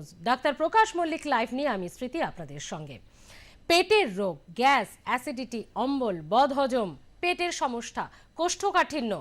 News doctor Prakash Mallick live নিয়ে আমি স্মৃতি আপনাদের সঙ্গে। পেটের রোগ, গ্যাস অ্যাসিডিটি অম্বল, বদহজম, পেটের সমস্যা, কোষ্ঠকাঠিন্য,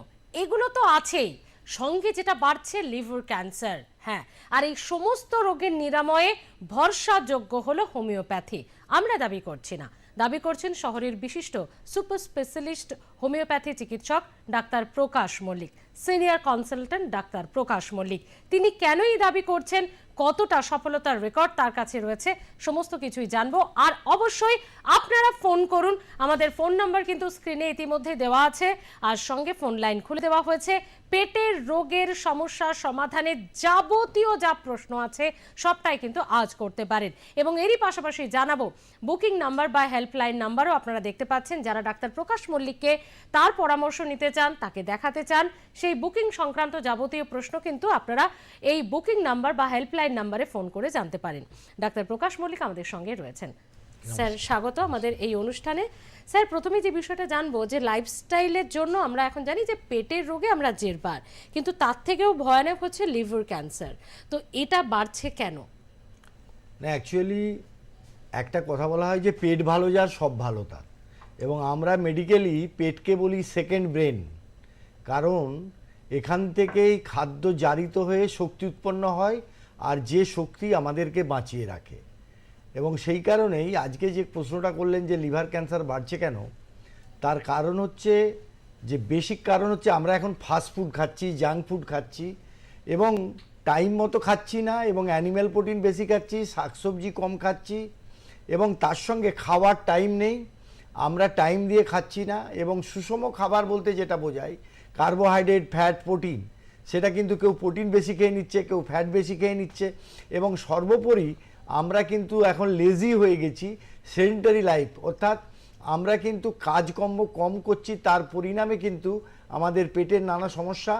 এগুলো তো আছেই। সঙ্গে যেটা বাড়ছে, লিভার ক্যান্সার হ্যাঁ। আর এই সমস্ত রোগের নিরাময়ে ভরসাযোগ্য হলো হোমিওপ্যাথি। আমরা দাবি করছি না। দাবি করছেন শহরের বিশিষ্ট সুপার স্পেশালিস্ট হোমিওপ্যাথি চিকিৎসক doctor Prakash Mallick, senior consultant doctor Prakash Mallick. তিনি কেনই দাবি করছেন? কতটা সফলতার রেকর্ড তার কাছে রয়েছে? সমস্ত কিছুই জানব। আর অবশ্যই আপনারা ফোন করুন। আমাদের ফোন নাম্বার কিন্তু স্ক্রিনে ইতিমধ্যে দেওয়া আছে। আর সঙ্গে ফোন লাইন খুলে দেওয়া হয়েছে। পেটের রোগের সমস্যা সমাধানের যাবতীয় যা প্রশ্ন আছে সবটাই কিন্তু আজ করতে পারেন। এবং এরই পাশাপাশি জানাব বুকিং নাম্বার বা হেল্পলাইন নাম্বারও আপনারা দেখতে পাচ্ছেন। যারা ডাক্তার প্রকাশ মল্লিককে তার পরামর্শ নিতে চান তাকে দেখাতে চান সেই বুকিং সংক্রান্ত যাবতীয় প্রশ্ন কিন্তু আপনারা এই বুকিং নাম্বার বা হেল্পলাইন নাম্বারে ফোন করে জানতে পারেন। ডাক্তার প্রকাশ মল্লিক আমাদের সঙ্গে রয়েছেন। স্যার স্বাগত আমাদের এই অনুষ্ঠানে। স্যার প্রথমে যে বিষয়টা জানব যে লাইফস্টাইলের জন্য আমরা এখন জানি যে পেটের রোগে আমরা জেরবার, কিন্তু তার থেকেও ভয়ানক হচ্ছে লিভার ক্যান্সার তো এটা বাড়ছে কেন? না অ্যাকচুয়ালি একটা কথা বলা হয় যে পেট ভালো যার সব ভালো তার। এবং আমরা মেডিকেলি পেটকে বলি সেকেন্ড ব্রেন কারণ এখান থেকেই খাদ্য জারিত হয়ে শক্তি উৎপন্ন হয় আর যে শক্তি আমাদেরকে বাঁচিয়ে রাখে। এবং সেই কারণেই আজকে যে প্রশ্নটা করলেন যে লিভার ক্যান্সার বাড়ছে কেন, তার কারণ হচ্ছে যে বেসিক কারণ হচ্ছে আমরা এখন ফাস্ট ফুড খাচ্ছি জাঙ্ক ফুড খাচ্ছি এবং টাইম মতো খাচ্ছি না এবং অ্যানিম্যাল প্রোটিন বেশি খাচ্ছি, শাকসবজি কম খাচ্ছি এবং তার সঙ্গে খাওয়ার টাইম নেই, আমরা টাইম দিয়ে খাচ্ছি না এবং সুষম খাবার বলতে যেটা বোঝায় কার্বোহাইড্রেট ফ্যাট প্রোটিন সেটা কিন্তু কেউ প্রোটিন বেশি খেয়ে নিচ্ছে, কেউ ফ্যাট বেশি খেয়ে নিচ্ছে এবং সর্বোপরি আমরা কিন্তু এখন লেজি হয়ে গেছি সেডেন্টারি লাইফ অর্থাৎ আমরা কিন্তু কাজকর্ম কম করছি তার পরিণামে কিন্তু আমাদের পেটের নানা সমস্যা।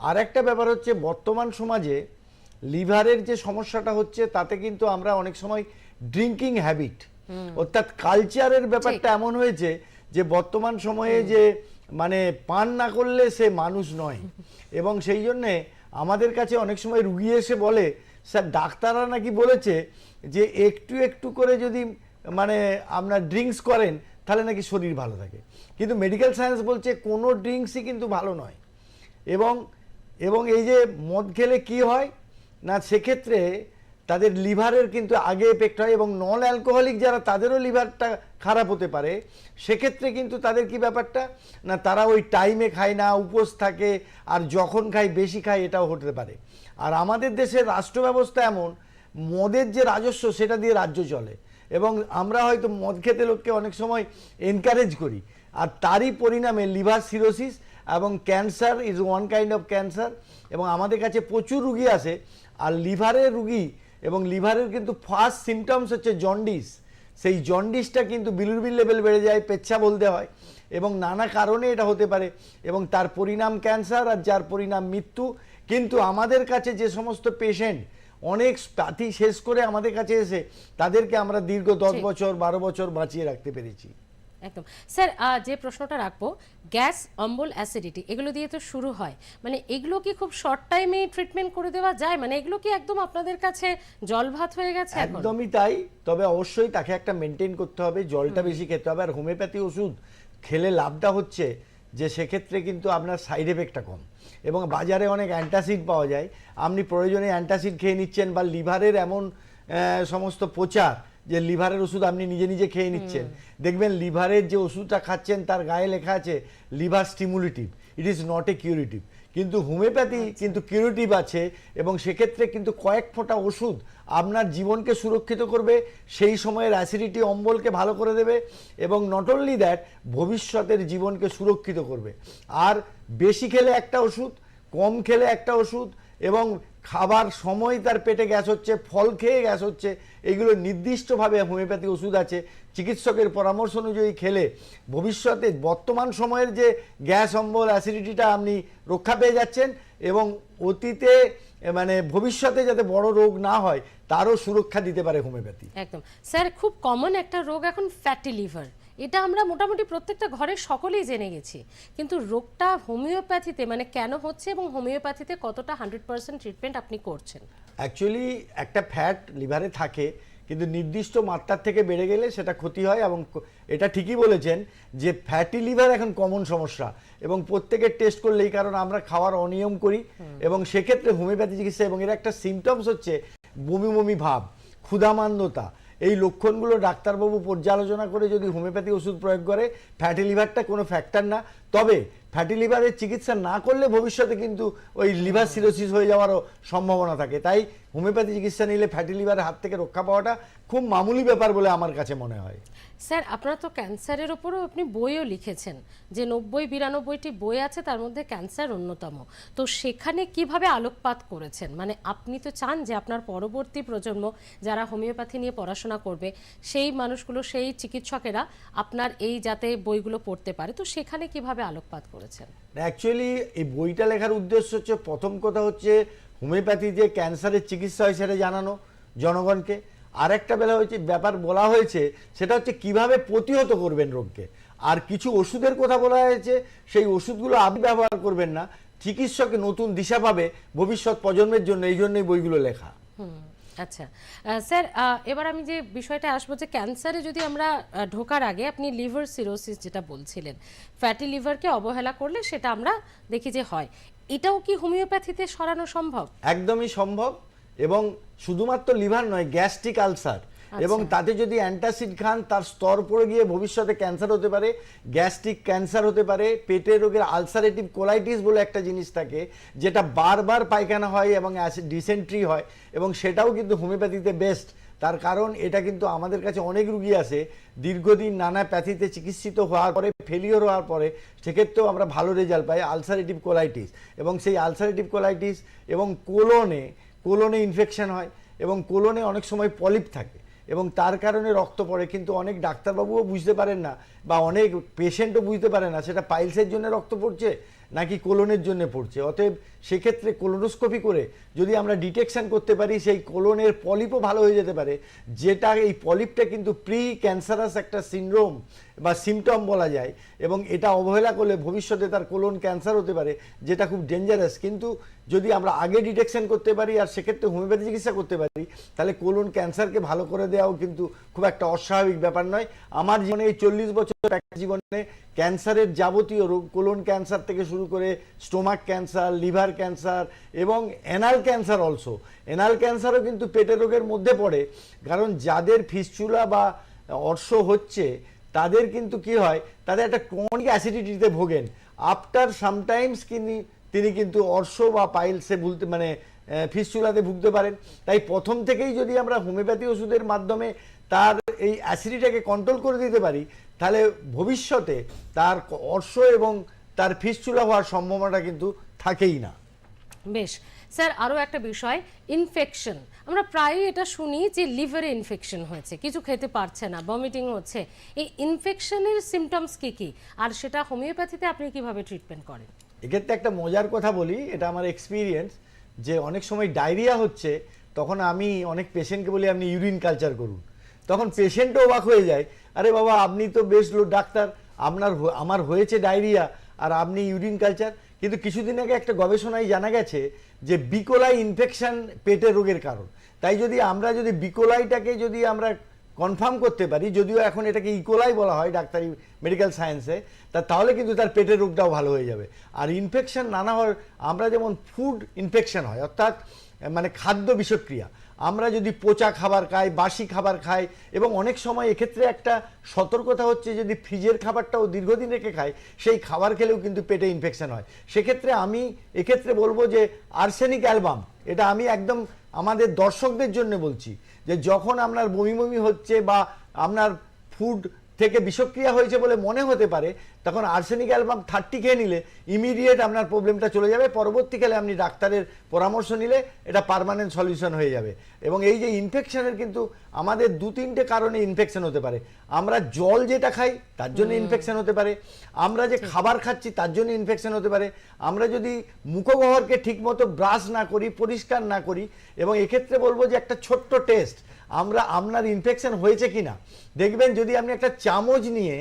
আর একটা ব্যাপার হচ্ছে বর্তমান সমাজে লিভারের যে সমস্যাটা হচ্ছে তাতে কিন্তু আমরা অনেক সময় ড্রিঙ্কিং হ্যাবিট অর্থাৎ কালচারের ব্যাপারটা এমন হয়েছে যে বর্তমান সময়ে যে মানে পান না করলে সে মানুষ নয়। এবং সেই জন্যে আমাদের কাছে অনেক সময় রুগী এসে বলে স্যার, ডাক্তাররা নাকি বলেছে যে একটু একটু করে যদি মানে আপনার ড্রিঙ্কস করেন, তাহলে নাকি শরীর ভালো থাকে। কিন্তু মেডিকেল সায়েন্স বলছে কোনো ড্রিঙ্কসই কিন্তু ভালো নয়। এবং এবং এই যে মদ খেলে কি হয়? না, সেক্ষেত্রে তাদের লিভারের কিন্তু আগে এফেক্ট হয় এবং নন অ্যালকোহলিক যারা, তাদেরও লিভারটা খারাপ হতে পারে। সেক্ষেত্রে কিন্তু তাদের কি ব্যাপারটা? না, তারা ওই টাইমে খায় না, উপোস থাকে, আর যখন খায়, বেশি খায়, এটাও হতে পারে। আর আমাদের দেশের রাষ্ট্র ব্যবস্থা এমন, মদের যে রাজস্ব, সেটা দিয়ে রাজ্য চলে। এবং আমরা হয়তো মদ খেতে লোককে অনেক সময় এনকারেজ করি। আর তারই পরিণামে লিভার সিরোসিস এবং cancer is one kind of cancer এবং আমাদের কাছে প্রচুর রুগী আসে। আর লিভারের রুগী এবং লিভারের কিন্তু ফার্স্ট সিমটমস হচ্ছে জন্ডিস সেই জন্ডিসটা কিন্তু বিলুরবিল লেভেল বেড়ে যায় পেচ্ছা বলতে হয়। এবং নানা কারণে এটা হতে পারে। এবং তার পরিণাম ক্যান্সার আর যার পরিণাম মৃত্যু। কিন্তু আমাদের কাছে যে সমস্ত পেশেন্ট অনেক পাতি শেষ করে আমাদের কাছে এসে তাদেরকে আমরা দীর্ঘ দশ বছর বারো বছর বাঁচিয়ে রাখতে পেরেছি। একদম। স্যার যে প্রশ্নটা রাখব গ্যাস অম্বল অ্যাসিডিটি এগুলো দিয়ে তো শুরু হয়। মানে এগুলো কি খুব শর্ট টাইমে ট্রিটমেন্ট করে দেওয়া যায়? মানে এগুলো কি একদম আপনাদের কাছে জল ভাত হয়ে গেছে একদমই তাই। তবে অবশ্যই তাকে একটা মেনটেন করতে হবে জলটা বেশি খেতে হবে। আর হোমিওপ্যাথি ওষুধ খেলে লাভটা হচ্ছে যে সেক্ষেত্রে কিন্তু আপনার সাইড এফেক্টটা কম। এবং বাজারে অনেক অ্যান্টাসিড পাওয়া যায়। আপনি প্রয়োজনে অ্যান্টাসিড খেয়ে নিচ্ছেন বা লিভারের এমন সমস্ত প্রচার যে লিভারের ওষুধ আপনি নিজে নিজে খেয়ে নিচ্ছেন। দেখবেন লিভারের যে ওষুধটা খাচ্ছেন তার গায়ে লেখা আছে liver stimulative it is not a curative. কিন্তু হোমিওপ্যাথি কিন্তু কিউরিটিভ আছে এবং সেক্ষেত্রে কিন্তু কয়েক ফোঁটা ওষুধ আপনার জীবনকে সুরক্ষিত করবে সেই সময়ের অ্যাসিডিটি অম্বলকে ভালো করে দেবে এবং নট অনলি দ্যাট ভবিষ্যতের জীবনকে সুরক্ষিত করবে। আর বেশি খেলে একটা ওষুধ কম খেলে একটা ওষুধ এবং খাবার সময় তার পেটে গ্যাস হচ্ছে, ফল খেয়ে গ্যাস হচ্ছে, এগুলো নির্দিষ্টভাবে হোমিওপ্যাথি ওষুধ আছে। চিকিৎসকের পরামর্শ অনুযায়ী খেলে ভবিষ্যতে বর্তমান সময়ের যে গ্যাস, অম্বল, অ্যাসিডিটিটা আপনি রক্ষা পেয়ে যাচ্ছেন এবং অতীতে মানে ভবিষ্যতে যাতে বড় রোগ না হয়, তারও সুরক্ষা দিতে পারে হোমিওপ্যাথি। একদম। স্যার, খুব কমন একটা রোগ এখন ফ্যাটি লিভার এটা আমরা মোটামুটি প্রত্যেকটা ঘরের সকলেই জেনে গেছি। কিন্তু রোগটা হোমিওপ্যাথিতে মানে কেন হচ্ছে এবং হোমিওপ্যাথিতে কতটা হান্ড্রেড পার্সেন্ট ট্রিটমেন্ট আপনি করছেন? অ্যাকচুয়ালি একটা ফ্যাট লিভারে থাকে কিন্তু নির্দিষ্ট মাত্রার থেকে বেড়ে গেলে সেটা ক্ষতি হয় এবং এটা ঠিকই বলেছেন যে ফ্যাটি লিভার এখন কমন সমস্যা এবং প্রত্যেকের টেস্ট করলেই কারণ আমরা খাওয়ার অনিয়ম করি এবং সেক্ষেত্রে হোমিওপ্যাথি চিকিৎসা এবং এর একটা সিমটমস হচ্ছে বমি বমি ভাব ক্ষুধামান্দতা এই লক্ষণগুলো ডাক্তারবাবু পর্যালোচনা করে যদি হোমিওপ্যাথি ওষুধ প্রয়োগ করে ফ্যাটি লিভারটা কোনো ফ্যাক্টর না। তবে ফ্যাটি লিভারের চিকিৎসা না করলে ভবিষ্যতে কিন্তু ওই লিভার সিরোসিস হয়ে যাওয়ারও সম্ভাবনা থাকে। তাই হোমিওপ্যাথি চিকিৎসা নিলে ফ্যাটি লিভারের হাত থেকে রক্ষা পাওয়াটা খুব মামুলি ব্যাপার বলে আমার কাছে মনে হয়। স্যার, আপনার তো ক্যান্সারের ওপরও আপনি বইও লিখেছেন। যে নব্বই বিরানব্বইটি বই আছে, তার মধ্যে ক্যান্সার অন্যতম। তো সেখানে কীভাবে আলোকপাত করেছেন? মানে আপনি তো চান যে আপনার পরবর্তী প্রজন্ম যারা হোমিওপ্যাথি নিয়ে পড়াশোনা করবে, সেই মানুষগুলো, সেই চিকিৎসকেরা আপনার এই যাতে বইগুলো পড়তে পারে। তো সেখানে কীভাবে আলোকপাত করেছেন? অ্যাকচুয়ালি এই বইটা লেখার উদ্দেশ্য হচ্ছে, প্রথম কথা হচ্ছে, হোমিওপ্যাথি যে ক্যান্সারের চিকিৎসা হয় সেটা জানানো জনগণকে। আর একটা বেলা হয়েছে ব্যাপার বলা হয়েছে সেটা হচ্ছে কীভাবে প্রতিহত করবেন রোগকে? আর কিছু ওষুধের কথা বলা হয়েছে সেই ওষুধগুলো আপনি ব্যবহার করবেন না চিকিৎসকে নতুন দিশা পাবে ভবিষ্যৎ প্রজন্মের জন্য এই জন্যই বইগুলো লেখা। হুম আচ্ছা। স্যার এবার আমি যে বিষয়টা আসব যে ক্যান্সারে যদি আমরা ঢোকার আগে আপনি লিভার সিরোসিস যেটা বলছিলেন ফ্যাটি লিভারকে অবহেলা করলে সেটা আমরা দেখি যে হয়। এটাও কি হোমিওপ্যাথিতে সরানো সম্ভব? একদমই সম্ভব। এবং শুধুমাত্র লিভার নয় গ্যাস্ট্রিক আলসার। এবং তাতে যদি অ্যান্টাসিড খান তার স্তর পড়ে গিয়ে ভবিষ্যতে ক্যান্সার হতে পারে গ্যাস্ট্রিক ক্যান্সার হতে পারে পেটের রোগের আলসারেটিভ কোলাইটিস বলে একটা জিনিস থাকে যেটা বারবার পায়খানা হয় এবং ডিসেন্ট্রি হয় এবং সেটাও কিন্তু হোমিওপ্যাথিতে বেস্ট তার কারণ এটা কিন্তু আমাদের কাছে অনেক রুগী আছে দীর্ঘদিন নানা প্যাথিতে চিকিৎসিত হওয়ার পরে ফেলিওর হওয়ার পরে সেক্ষেত্রেও আমরা ভালো রেজাল্ট পাই আলসারেটিভ কোলাইটিস। এবং সেই আলসারেটিভ কোলাইটিস এবং কোলনে কোলনে ইনফেকশন হয় এবং কোলনে অনেক সময় পলিপ থাকে এবং তার কারণে রক্ত পড়ে, কিন্তু অনেক ডাক্তারবাবুও বুঝতে পারেন না বা অনেক পেশেন্টও বুঝতে পারে না সেটা পাইলসের জন্য রক্ত পড়ছে নাকি কোলনের জন্য পড়ছে। অতএব সেক্ষেত্রে কোলোনোস্কোপি করে যদি আমরা ডিটেকশন করতে পারি সেই কোলনের পলিপও ভালো হয়ে যেতে পারে। যেটা এই পলিপটা কিন্তু প্রি ক্যান্সারাস একটা সিনড্রোম বা সিমটম বলা যায়, এবং এটা অবহেলা করলে ভবিষ্যতে তার কোলন ক্যান্সার হতে পারে, যেটা খুব ডেঞ্জারাস কিন্তু যদি আমরা আগে ডিটেকশন করতে পারি আর সেক্ষেত্রে হোমিওপ্যাথি চিকিৎসা করতে পারি, তাহলে কোলন ক্যান্সারকে ভালো করে দেওয়াও কিন্তু খুব একটা অস্বাভাবিক ব্যাপার নয়। আমার জীবনে এই চল্লিশ বছর জীবনে ক্যান্সারের যাবতীয় রোগ কোলন ক্যান্সার থেকে শুরু করে স্টোমাক ক্যান্সার লিভার ক্যান্সার এবং অ্যানাল ক্যান্সার অলসো অ্যানাল ক্যান্সারও কিন্তু পেটের রোগের মধ্যে পড়ে, কারণ যাদের ফিসচুলা বা অর্শ হচ্ছে তাদের কিন্তু কি হয়, তাদের একটা ক্রনিক অ্যাসিডিটিতে ভোগেন। আফটার সামটাইমস কিনি, তিনি কিন্তু অর্শ বা পাইলসে ভুলতে মানে ফিসচুলাতে ভুগতে পারেন। তাই প্রথম থেকেই যদি আমরা হোমিওপ্যাথি ওষুধের মাধ্যমে তার এই অ্যাসিডিটাকে কন্ট্রোল করে দিতে পারি, তাহলে ভবিষ্যতে তার অর্শ এবং তার ফিসচুলা হওয়ার সম্ভাবনাটা কিন্তু থাকেই না। বেশ। স্যার আরও একটা বিষয় ইনফেকশন আমরা প্রায়ই এটা শুনি যে লিভারে ইনফেকশন হয়েছে, কিছু খেতে পারছে না ভমিটিং হচ্ছে। এই ইনফেকশনের সিমটমস কি কি? আর সেটা হোমিওপ্যাথিতে আপনি কীভাবে ট্রিটমেন্ট করেন? এক্ষেত্রে একটা মজার কথা বলি, এটা আমার এক্সপিরিয়েন্স যে অনেক সময় ডায়রিয়া হচ্ছে, তখন আমি অনেক পেশেন্টকে বলি, আপনি ইউরিন কালচার করুন। তখন পেশেন্টও অবাক হয়ে যায়, আরে বাবা, আপনি তো বেশ লো, ডাক্তার, আপনার আমার হয়েছে ডায়রিয়া আর আপনি ইউরিন কালচার কিন্তু কিছুদিন আগে একটা গবেষণায় জানা গেছে যে বিকোলাই ইনফেকশন পেটের রোগের কারণ। তাই যদি আমরা যদি বিকোলাইটাকে যদি আমরা কনফার্ম করতে পারি, যদিও এখন এটাকে ইকোলাই বলা হয় ডাক্তারি মেডিকেল সায়েন্সে তা তাহলে কিন্তু তার পেটের রোগটাও ভালো হয়ে যাবে। আর ইনফেকশন নানা হয়, আমরা যেমন ফুড ইনফেকশন হয়, অর্থাৎ মানে খাদ্য বিষক্রিয়া আমরা যদি পচা খাবার খাই, বাসি খাবার খাই, এবং অনেক সময় এক্ষেত্রে একটা সতর্কতা হচ্ছে যদি ফ্রিজের খাবারটাও দীর্ঘদিন রেখে খাই, সেই খাবার খেলেও কিন্তু পেটে ইনফেকশন হয়। সেক্ষেত্রে আমি এক্ষেত্রে বলব যে আর্সেনিক অ্যালবাম এটা আমি একদম আমাদের দর্শকদের জন্য বলছি যে যখন আপনার বমি বমি হচ্ছে বা আপনার ফুড থেকে বিষক্রিয়া হয়েছে বলে মনে হতে পারে তখন আর্সেনিক অ্যালবাম থার্টি খেয়ে নিলে ইমিডিয়েট আপনার প্রবলেমটা চলে যাবে পরবর্তীকালে আপনি ডাক্তারের পরামর্শ নিলে এটা পার্মানেন্ট সলিউশন হয়ে যাবে। এবং এই যে ইনফেকশনের কিন্তু আমাদের দু তিনটে কারণে ইনফেকশন হতে পারে। আমরা জল যেটা খাই তার জন্য ইনফেকশন হতে পারে। আমরা যে খাবার খাচ্ছি তার জন্য ইনফেকশন হতে পারে। আমরা যদি মুখগহ্বরকে ঠিকমতো ব্রাশ না করি পরিষ্কার না করি এবং এক্ষেত্রে বলব যে একটা ছোট্ট টেস্ট আমরা আপনার ইনফেকশন হয়েছে কিনা? দেখবেন যদি আপনি একটা চামচ নিয়ে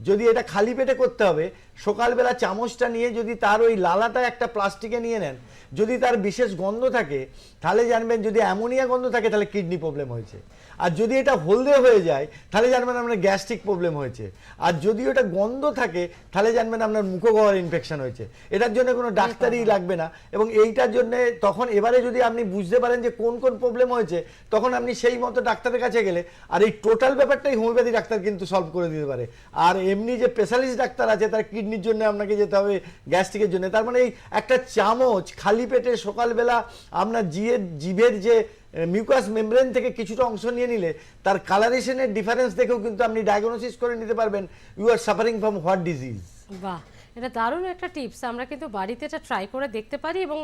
যদি এটা খালি পেটে করতে হবে সকালবেলা চামচটা নিয়ে যদি তার ওই লালাটা একটা প্লাস্টিকে নিয়ে নেন যদি তার বিশেষ গন্ধ থাকে তাহলে জানবেন যদি অ্যামোনিয়া গন্ধ থাকে তাহলে কিডনি প্রবলেম হয়েছে। আর যদি এটা হলদে হয়ে যায় তাহলে জানবেন আপনার গ্যাস্ট্রিক প্রবলেম হয়েছে। আর যদি ওটা গন্ধ থাকে তাহলে জানবেন আপনার মুখগহ্বর ইনফেকশন হয়েছে। এটার জন্য কোনো ডাক্তারই লাগবে না। এবং এইটার জন্য তখন এবারে যদি আপনি বুঝতে পারেন যে কোন কোন প্রবলেম হয়েছে তখন আপনি সেই মতো ডাক্তারের কাছে গেলে আর এই টোটাল ব্যাপারটাই হোমিওপ্যাথি ডাক্তার কিন্তু সলভ করে দিতে পারে। আর এমনি যে স্পেশালিস্ট ডাক্তার আছে তার কিডনির জন্য আপনাকে যেতে হবে, গ্যাস্ট্রিকের জন্য। তার মানে এই একটা চামচ খালি পেটে সকালবেলা আপনার জিয়ের, জিভের যে মিউকাস মেমব্রেন থেকে কিছুটা অংশ নিয়ে নিলে, তার কালারেশনের ডিফারেন্স দেখেও কিন্তু আপনি ডায়াগনোসিস করে নিতে পারবেন। You are suffering from what disease বাহ, এটা দারুণ একটা টিপস আমরা কিন্তু বাড়িতে এটা ট্রাই করে দেখতে পারি এবং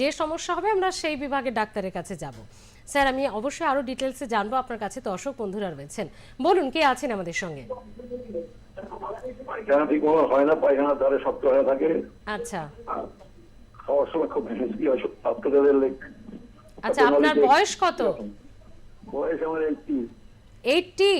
যে সমস্যা হবে আমরা সেই বিভাগের ডাক্তারের কাছে যাব। স্যার, আমি অবশ্যই আরও ডিটেলসে জানব। আপনার কাছে দর্শক বন্ধুরা রয়েছেন। বলুন, কে আছেন আমাদের সঙ্গে? পায়খানা ঠিক মতো হয় না? পায়খানা দ্বারে শক্ত হয়ে থাকে। আচ্ছা। খাওয়ার সময় খুব হয় লেগ আচ্ছা আপনার বয়স কত? বয়স আমার এইটটি।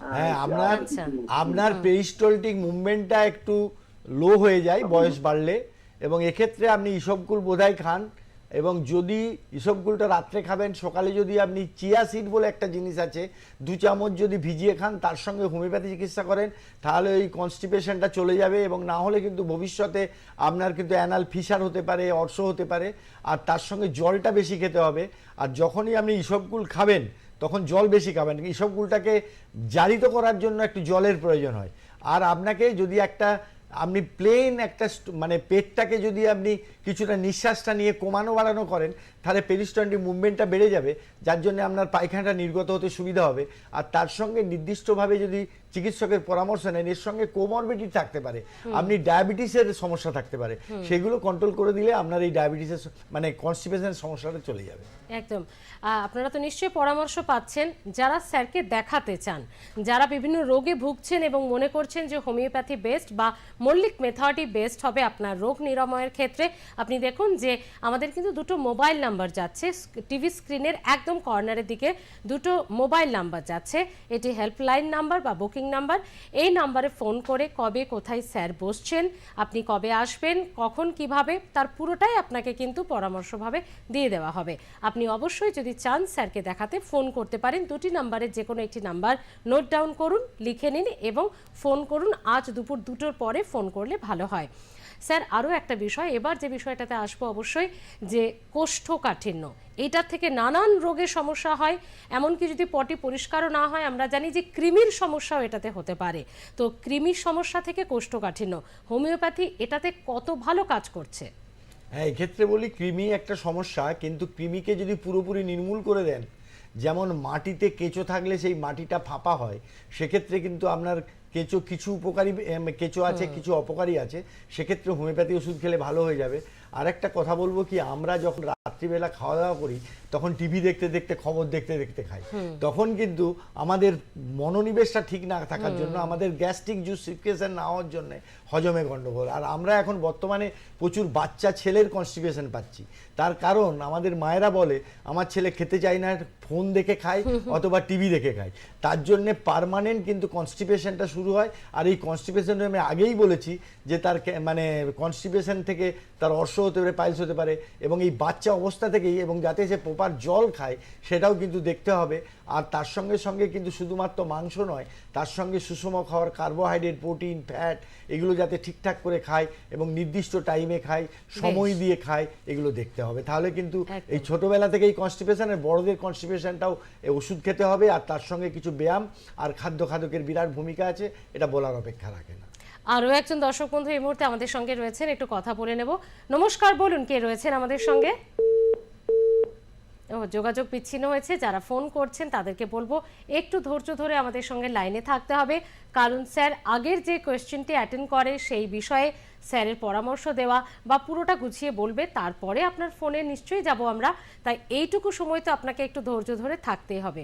হ্যাঁ আপনার আচ্ছা। আপনার পেরিস্টলটিক মুভমেন্টটা একটু লো হয়ে যায় বয়স বাড়লে। এবং এক্ষেত্রে আপনি ইসবগুল বোধহয় খান। এবং যদি ইসবগুলটা রাত্রে খাবেন, সকালে যদি আপনি চিয়া সিড বলে একটা জিনিস আছে, দু চামচ যদি ভিজিয়ে খান, তার সঙ্গে হোমিওপ্যাথি চিকিৎসা করেন, তাহলে ওই কনস্টিপেশনটা চলে যাবে এবং না হলে কিন্তু ভবিষ্যতে আপনার কিন্তু অ্যানাল ফিসার হতে পারে, অর্শ হতে পারে, আর তার সঙ্গে জলটা বেশি খেতে হবে। আর যখনই আপনি ইসবগুল খাবেন, তখন জল বেশি খাবেন। ইসবগুলটাকে জারিত করার জন্য একটু জলের প্রয়োজন হয়। আর আপনাকে যদি একটা আপনি প্লেন একটা মানে পেটটাকে যদি আপনি কিছুটা নিঃশ্বাসটা নিয়ে কমানো বাড়ানো করেন তাহলে পেরিস্টনটি মুভমেন্টটা বেড়ে যাবে যার জন্য আপনার পায়খানাটা নির্গত হতে সুবিধা হবে। আর তার সঙ্গে নির্দিষ্টভাবে যদি চিকিৎসকের পরামর্শ নেন এর সঙ্গে কোমরবিটি থাকতে পারে। আপনি ডায়াবেটিসের সমস্যা থাকতে পারে। সেগুলো কন্ট্রোল করে দিলে আপনার এই ডায়াবেটিসের মানে কনস্টিপেশনের সমস্যাটা চলে যাবে। একদম। আপনারা তো নিশ্চয়ই পরামর্শ পাচ্ছেন যারা স্যারকে দেখাতে চান যারা বিভিন্ন রোগে ভুগছেন এবং মনে করছেন যে হোমিওপ্যাথি বেস্ট বা মল্লিক মেথডই বেস্ট হবে আপনার রোগ নিরাময়ের ক্ষেত্রে। আপনি দেখুন যে আমাদের কিন্তু দুটো মোবাইল নাম্বার যাচ্ছে, টিভি স্ক্রিনের একদম কর্নারের দিকে দুটো মোবাইল নাম্বার যাচ্ছে। এটি হেল্পলাইন নাম্বার বা বুকিং নাম্বার এই নাম্বারে ফোন করে কবে কোথায় স্যার বসছেন, আপনি কবে আসবেন, কখন কীভাবে, তার পুরোটাই আপনাকে কিন্তু পরামর্শভাবে দিয়ে দেওয়া হবে। আপনি অবশ্যই যদি চান স্যারকে দেখাতে ফোন করতে পারেন। দুটি নাম্বারের যে কোনো একটি নাম্বার নোট ডাউন করুন, লিখে নিন এবং ফোন করুন। আজ দুপুর দুটোর পরে ফোন করলে ভালো হয়। স্যার, আরও একটা বিষয়, এবার যে বিষয়টাতে আসব অবশ্যই, যে কোষ্ঠকাঠিন্য। এটার থেকে নানান রোগের সমস্যা হয়, এমনকি যদি পটি পরিষ্কারও না হয়, আমরা জানি যে কৃমির সমস্যাও এটাতে হতে পারে। তো কৃমির সমস্যা থেকে কোষ্ঠকাঠিন্য, হোমিওপ্যাথি এটাতে কত ভালো কাজ করছে? হ্যাঁ এক্ষেত্রে বলি কৃমি একটা সমস্যা, কিন্তু কৃমিকে যদি পুরোপুরি নির্মূল করে দেন, যেমন মাটিতে কেঁচো থাকলে সেই মাটিটা ফাঁপা হয়, সেক্ষেত্রে কিন্তু আপনার কেঁচো কিছু উপকারী কেঁচো আছে কিছু অপকারী আছে সেক্ষেত্রে হোমিওপ্যাথি ওষুধ খেলে ভালো হয়ে যাবে। আর একটা কথা বলব কি আমরা যখন রাত্রিবেলা খাওয়া দাওয়া করি তখন টিভি দেখতে দেখতে খবর দেখতে দেখতে খাই। তখন কিন্তু আমাদের মনোনিবেশটা ঠিক না থাকার জন্য আমাদের গ্যাস্ট্রিক জুস সিকুয়েশন না হওয়ার জন্য হজমে গণ্ডগোল আর আমরা এখন বর্তমানে প্রচুর বাচ্চা ছেলের কনস্টিপেশন পাচ্ছি। তার কারণ আমাদের মায়েরা বলে আমার ছেলে খেতে চায় না ফোন দেখে খায় অথবা টিভি দেখে খায় তার জন্য পারমানেন্ট কিন্তু কনস্টিপেশনটা শুরু হয়। আর এই কনস্টিপেশন আমি আগেই বলেছি যে তার মানে কনস্টিপেশন থেকে তার অর্শ হতে পারে পাইলস হতে পারে এবং এই বাচ্চা অবস্থা থেকেই এবং যাতে সে প্রপার জল খায়, সেটাও কিন্তু দেখতে হবে। আর তার সঙ্গে সঙ্গে কিন্তু শুধুমাত্র মাংস নয় তার সঙ্গে সুষম খাওয়ার কার্বোহাইড্রেট প্রোটিন ফ্যাট এগুলো যাতে ঠিকঠাক করে খায় এবং নির্দিষ্ট টাইমে খায় সময় দিয়ে খায় এগুলো দেখতে হবে। তাহলে কিন্তু এই ছোটবেলা থেকে এই কনস্টিপেশনের বড়দের কনস্টিপেশনটাও ওষুধ খেতে হবে আর তার সঙ্গে কিছু ব্যায়াম আর খাদ্য খাদকের বিরাট ভূমিকা আছে এটা বলার অপেক্ষা রাখে না। আরও একজন দর্শক বন্ধু এই মুহূর্তে আমাদের সঙ্গে রয়েছেন একটু কথা বলে নেব। নমস্কার বলুন কে রয়েছেন আমাদের সঙ্গে? ও, যোগাযোগ বিচ্ছিন্ন হয়েছে। যারা ফোন করছেন, তাদেরকে বলব, একটু ধৈর্য ধরে আমাদের সঙ্গে লাইনে থাকতে হবে। কারণ স্যার, আগের যে কোয়েশ্চেনটি অ্যাটেন্ড করে, সেই বিষয়ে স্যারের পরামর্শ দেওয়া বা পুরোটা গুছিয়ে বলবে, তারপরে আপনার ফোনে নিশ্চয়ই যাব আমরা। তাই এইটুকু সময় তো আপনাকে একটু ধৈর্য ধরে থাকতেই হবে।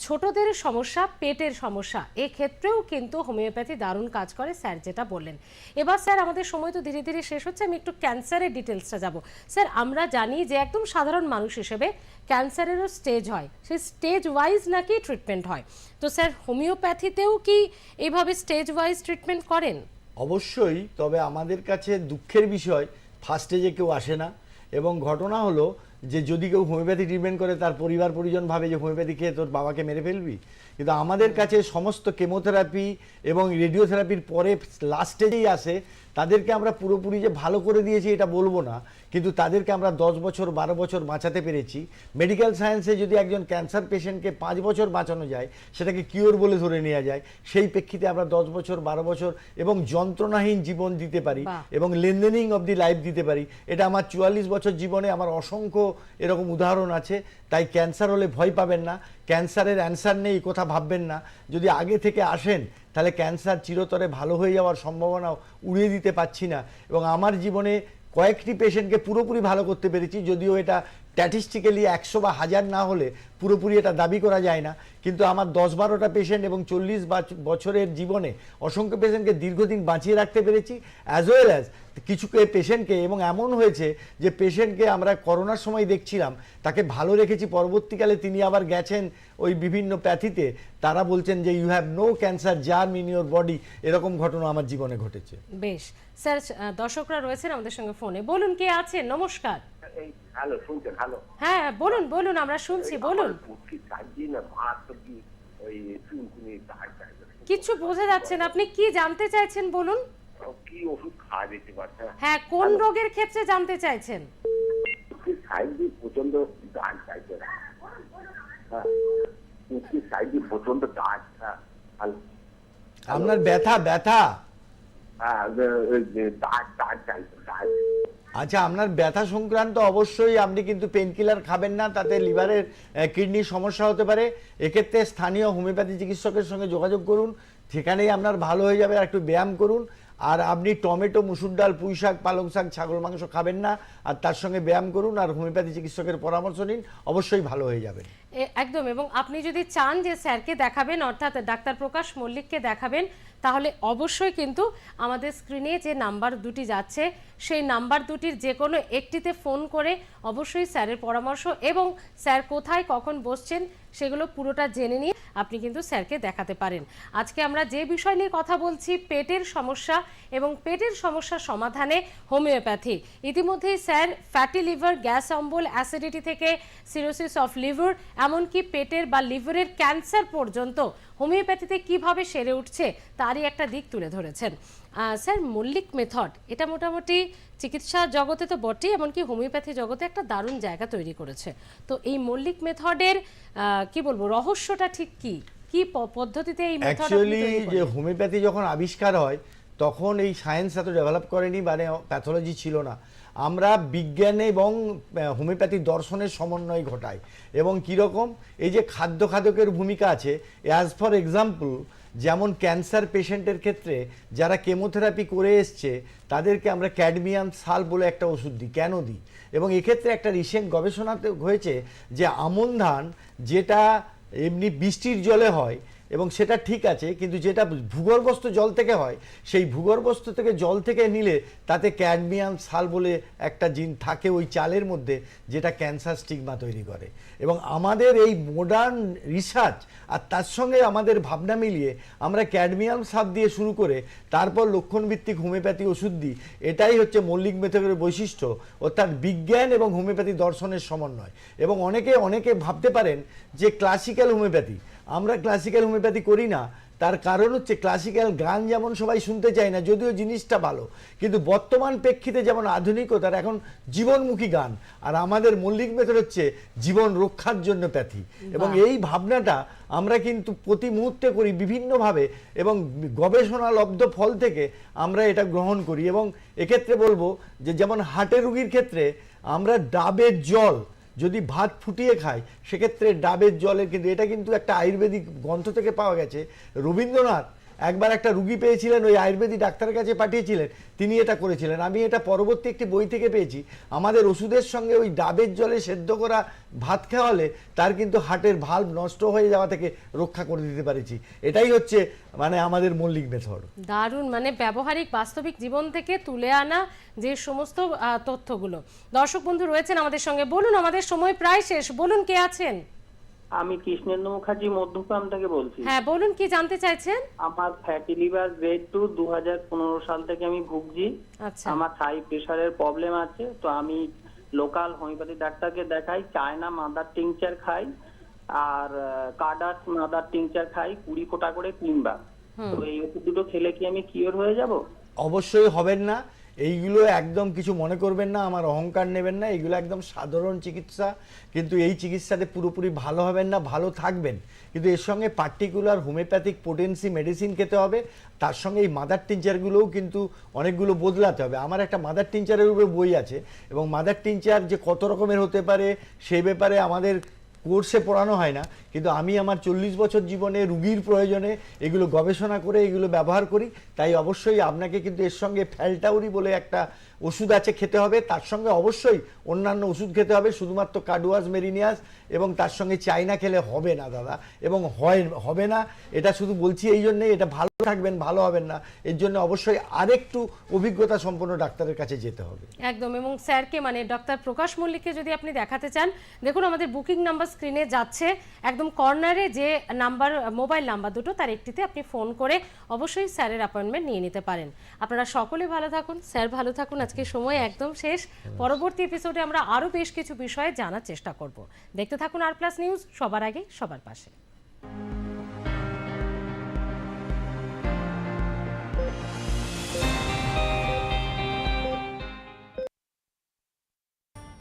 ছোটদের সমস্যা, পেটের সমস্যা, এক্ষেত্রেও কিন্তু হোমিওপ্যাথি দারুণ কাজ করে, স্যার যেটা বললেন। এবার স্যার, আমাদের সময় তো ধীরে ধীরে শেষ হচ্ছে, আমি একটু ক্যান্সারের ডিটেলসটা যাব। স্যার, আমরা জানি যে একদম সাধারণ মানুষ হিসেবে ক্যান্সারেরও স্টেজ হয়। সেই স্টেজ ওয়াইজ নাকি ট্রিটমেন্ট হয়। তো স্যার, হোমিওপ্যাথিতেও কি এইভাবে স্টেজ ওয়াইজ ট্রিটমেন্ট করেন? অবশ্যই, তবে আমাদের কাছে দুঃখের বিষয়, ফার্স্টে যে কেউ আসে না। এবং ঘটনা হলো যে যদি কেউ হোমিওপ্যাথি ট্রিটমেন্ট করে, তার পরিবার পরিজন ভাবে যে হোমিওপ্যাথি খেয়ে তোর বাবাকে মেরে ফেলবি। কিন্তু আমাদের কাছে সমস্ত কেমোথেরাপি এবং রেডিওথেরাপির পরে লাস্টেই আসে তাদেরকে আমরা পুরোপুরি যে ভালো করে দিয়েছি এটা বলব না কিন্তু তাদেরকে আমরা দশ বছর বারো বছর বাঁচাতে পেরেছি। মেডিকেল সায়েন্সে যদি একজন ক্যান্সার পেশেন্টকে পাঁচ বছর বাঁচানো যায় সেটাকে কিওর বলে ধরে নেওয়া যায়। সেই প্রেক্ষিতে আমরা দশ বছর বারো বছর এবং যন্ত্রণাহীন জীবন দিতে পারি এবং লেনদেনিং অব দি লাইফ দিতে পারি। এটা আমার চুয়াল্লিশ বছর জীবনে আমার অসংখ্য এরকম উদাহরণ আছে তাই ক্যান্সার হলে ভয় পাবেন না। ক্যান্সারের অ্যান্সার নেই এই কথা ভাববেন না। যদি আগে থেকে আসেন তাহলে ক্যান্সার চিরতরে ভালো হয়ে যাওয়ার সম্ভাবনা উড়িয়ে দিতে পারছি না। এবং আমার জীবনে কয়েকটি পেশেন্টকে পুরোপুরি ভালো করতে পেরেছি, যদিও এটা স্ট্যাটিস্টিক্যালি একশো বা হাজার না হলে পুরোপুরি এটা দাবি করা যায় না। কিন্তু আমার দশ বারোটা পেশেন্ট এবং চল্লিশ বছরের জীবনে অসংখ্য পেশেন্টকে দীর্ঘদিন বাঁচিয়ে রাখতে পেরেছি অ্যাজ ওয়েল অ্যাজ কিছু পেশেন্টকে এবং এমন হয়েছে যে পেশেন্টকে আমরা করোনার সময় দেখছিলাম, তাকে ভালো রেখেছি, পরবর্তীকালে তিনি আবার গেছেন ওই বিভিন্ন প্যাথিতে। তারা বলছেন যে you have no cancer germ in your body এরকম ঘটনা আমার জীবনে ঘটেছে। বেশ। স্যার দর্শকরা রয়েছেন আমাদের সঙ্গে ফোনে। বলুন, কে আছেন? নমস্কার। এই হ্যালো শুনছেন? হ্যালো? হ্যাঁ বলুন বলুন আমরা শুনছি বলুন। কিছু বোঝা যাচ্ছে না। আপনি কি জানতে চাইছেন বলুন? কি ওষুধ খাওয়া যেতে পারছে হ্যাঁ? কোন রোগের ক্ষেত্রে জানতে চাইছেন? সাইড প্রচণ্ড দাগ চাইছে। হ্যাঁ উচিত প্রচণ্ড দাগ হ্যাঁ। আপনার ব্যথা ব্যথা। হ্যাঁ দাগ দাগ চাইছে দাগ। আচ্ছা আপনার ব্যথা সংক্রান্ত অবশ্যই আপনি কিন্তু পেনকিলার খাবেন না, তাতে লিভারের কিডনির সমস্যা হতে পারে। এক্ষেত্রে স্থানীয় হোমিওপ্যাথি চিকিৎসকের সঙ্গে যোগাযোগ করুন, সেখানেই আপনার ভালো হয়ে যাবে, আর একটু ব্যায়াম করুন। আর আপনি টমেটো, মুসুর ডাল, পুঁই শাক, পালং শাক, ছাগল মাংস খাবেন না, আর তার সঙ্গে ব্যায়াম করুন, আর হোমিওপ্যাথি চিকিৎসকের পরামর্শ নিন, অবশ্যই ভালো হয়ে যাবে। একদম, এবং আপনি যদি চান যে স্যারকে দেখাবেন, অর্থাৎ ডাক্তার প্রকাশ মল্লিককে দেখাবেন, তাহলে অবশ্যই কিন্তু আমাদের স্ক্রিনে যে নাম্বার দুটি যাচ্ছে সেই নাম্বার দুটির যে কোনো একটিতে ফোন করে অবশ্যই স্যারের পরামর্শ এবং স্যার কোথায়, কখন বসছেন সেগুলো পুরোটা জেনে নিয়ে আপনি কিন্তু স্যারকে দেখাতে পারেন। আজকে আমরা যে বিষয় নিয়ে কথা বলছি, পেটের সমস্যা এবং পেটের সমস্যা সমাধানে হোমিওপ্যাথি। ইতিমধ্যেই স্যার ফ্যাটি লিভার, গ্যাস, অম্বল, অ্যাসিডিটি থেকে সিরোসিস অফ লিভার, এমনকি পেটের বা লিভারের ক্যান্সার পর্যন্ত হোমিওপ্যাথিতে কীভাবে সেরে উঠছে, তারই একটা দিক তুলে ধরেছেন। স্যার মল্লিক মেথড এটা মোটামুটি চিকিৎসা জগতে তো বটেই এমনকি হোমিওপ্যাথি জগতে একটা দারুণ জায়গা তৈরি করেছে। তো এই মল্লিক মেথডের কি বলব রহস্যটা ঠিক কি? কি পদ্ধতিতে এই মেথড অ্যাকচুয়ালি যে হোমিওপ্যাথি যখন আবিষ্কার হয় তখন এই সায়েন্স এত ডেভেলপ করেনি মানে প্যাথোলজি ছিল না। আমরা বিজ্ঞান এবং হোমিওপ্যাথি দর্শনের সমন্বয় ঘটাই। এবং কীরকম এই যে খাদ্য খাদকের ভূমিকা আছে অ্যাজ ফর এক্সাম্পল যেমন ক্যান্সার পেশেন্টের ক্ষেত্রে যারা কেমোথেরাপি করে এসছে, তাদেরকে আমরা ক্যাডমিয়াম সাল বলে একটা ওষুধ দিই। কেন দিই? এবং এক্ষেত্রে একটা রিসেন্ট গবেষণাতে হয়েছে যে আমন ধান যেটা এমনি বৃষ্টির জলে হয় এবং সেটা ঠিক আছে, কিন্তু যেটা ভূগর্ভস্থ জল থেকে হয়, সেই ভূগর্ভস্থ থেকে জল থেকে নিলে তাতে ক্যাডমিয়াম সাল বলে একটা জিন থাকে ওই চালের মধ্যে, যেটা ক্যান্সার স্টিগমা তৈরি করে। এবং আমাদের এই মডার্ন রিসার্চ আর তার সঙ্গে আমাদের ভাবনা মিলিয়ে আমরা ক্যাডমিয়াম সাপ দিয়ে শুরু করে তারপর লক্ষণভিত্তিক হোমিওপ্যাথি ওষুধ দিই, এটাই হচ্ছে মৌলিক মেথডের বৈশিষ্ট্য। অর্থাৎ বিজ্ঞান এবং হোমিওপ্যাথি দর্শনের সমন্বয়। এবং অনেকে অনেকে ভাবতে পারেন যে ক্লাসিক্যাল হোমিওপ্যাথি আমরা ক্লাসিক্যাল হোমিওপ্যাথি করি না। তার কারণ হচ্ছে ক্লাসিক্যাল গান যেমন সবাই শুনতে চায় না যদিও জিনিসটা ভালো কিন্তু বর্তমান প্রেক্ষিতে যেমন আধুনিকতার এখন জীবনমুখী গান আর আমাদের মল্লিক মেথড হচ্ছে জীবন রক্ষার জন্য প্যাথি। এবং এই ভাবনাটা আমরা কিন্তু প্রতি মুহূর্তে করি বিভিন্নভাবে এবং গবেষণা লব্ধ ফল থেকে আমরা এটা গ্রহণ করি। এবং এক্ষেত্রে বলব যে যেমন হার্টের রুগীর ক্ষেত্রে আমরা ডাবের জল যদি ভাত ফুটিয়ে খায়, সেক্ষেত্রে ডাবের জলের কিন্তু, এটা কিন্তু একটা আয়ুর্বেদিক গ্রন্থ থেকে পাওয়া গেছে। রবীন্দ্রনাথ একবার একটা রুগী পেয়েছিলেন, ওই আয়ুর্বেদিক ডাক্তারের কাছে পাঠিয়েছিলেন। তিনি এটা করেছিলেন। আমি এটা পরবর্তী একটি বই থেকে পেয়েছি। আমাদের ওষুধের সঙ্গে ওই ডাবের জলে সেদ্ধ করা ভাত খাওয়ালে তার কিন্তু হার্টের ভাল্ব নষ্ট হয়ে যাওয়া থেকে রক্ষা করে দিতে পারেছি। এটাই হচ্ছে মানে আমাদের মল্লিক মেথড দারুণ মানে ব্যবহারিক, বাস্তবিক জীবন থেকে তুলে আনা যে সমস্ত তথ্যগুলো। দর্শক বন্ধু রয়েছেন আমাদের সঙ্গে। বলুন, আমাদের সময় প্রায় শেষ। বলুন, কে আছেন? আমি কৃষ্ণেন্দু মুখার্জি মধ্যগ্রাম থেকে বলছি। হ্যাঁ বলুন কি জানতে চাইছেন? আমার ফ্যাটি লিভার গ্রেড টু দু সাল থেকে আমি ভুগছি। আচ্ছা। আমার হাই প্রেশারের প্রবলেম আছে তো আমি লোকাল হোমিওপ্যাথি ডাক্তারকে দেখাই চায়না মাদার টিংচার খাই আর কার্ডাস মাদার টিংচার খাই কুড়ি ফোঁটা করে তিনবার তো এই ওষুধ দুটো খেলে কি আমি কিওর হয়ে যাব? অবশ্যই হবেন না। এইগুলো একদম কিছু মনে করবেন না, আমার অহংকার নেবেন না এগুলো একদম সাধারণ চিকিৎসা, কিন্তু এই চিকিৎসাতে পুরোপুরি ভালো হবেন না, ভালো থাকবেন। কিন্তু এর সঙ্গে পার্টিকুলার হোমিওপ্যাথিক পোটেন্সি মেডিসিন খেতে হবে, তার সঙ্গে এই মাদার টিনচারগুলোও কিন্তু অনেকগুলো বদলাতে হবে। আমার একটা মাদার টিনচারের উপরে বই আছে, এবং মাদার টিনচার যে কত রকমের হতে পারে সেই ব্যাপারে আমাদের কোর্সে পড়ানো হয় না কিন্তু আমি আমার চল্লিশ বছর জীবনে রুগীর প্রয়োজনে এগুলো গবেষণা করে, এগুলো ব্যবহার করি। তাই অবশ্যই আপনাকে কিন্তু এর সঙ্গে ফ্যালটাউরি বলে একটা ওষুধ আছে খেতে হবে। তার সঙ্গে অবশ্যই অন্যান্য ওষুধ খেতে হবে, শুধুমাত্র কাডুয়াস, মেরিনিয়াস এবং তার সঙ্গে চাইনা খেলে হবে না দাদা। এবং হয়, হবে না। এটা শুধু বলছি এই জন্যেই, এটা ভালো থাকবেন, ভালো হবেন না। এর জন্য অবশ্যই আরেকটু অভিজ্ঞতা সম্পন্ন ডাক্তারের কাছে যেতে হবে। একদম, এবং স্যারকে মানে ডক্টর প্রকাশ মল্লিককে যদি আপনি দেখাতে চান, দেখুন আমাদের বুকিং নাম্বার স্ক্রিনে যাচ্ছে। একদম কর্নারে যে নাম্বার, মোবাইল নাম্বার দুটো, তার একটিতে আপনি ফোন করে অবশ্যই স্যারের অ্যাপয়েন্টমেন্ট নিয়ে নিতে পারেন। আপনারা সকলে ভালো থাকুন। স্যার ভালো থাকুন। আজকে সময় একদম শেষ। পরবর্তী এপিসোডে আমরা আরও বেশ কিছু বিষয়ে জানার চেষ্টা করব। দেখতে থাকুন আর প্লাস নিউজ সবার আগে, সবার পাশে।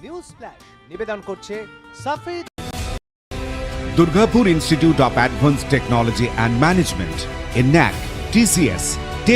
নিউজ ফ্ল্যাশ নিবেদন করছে সাফেদ Durgapur Institute of Advanced Technology and Management, INAC, TCS,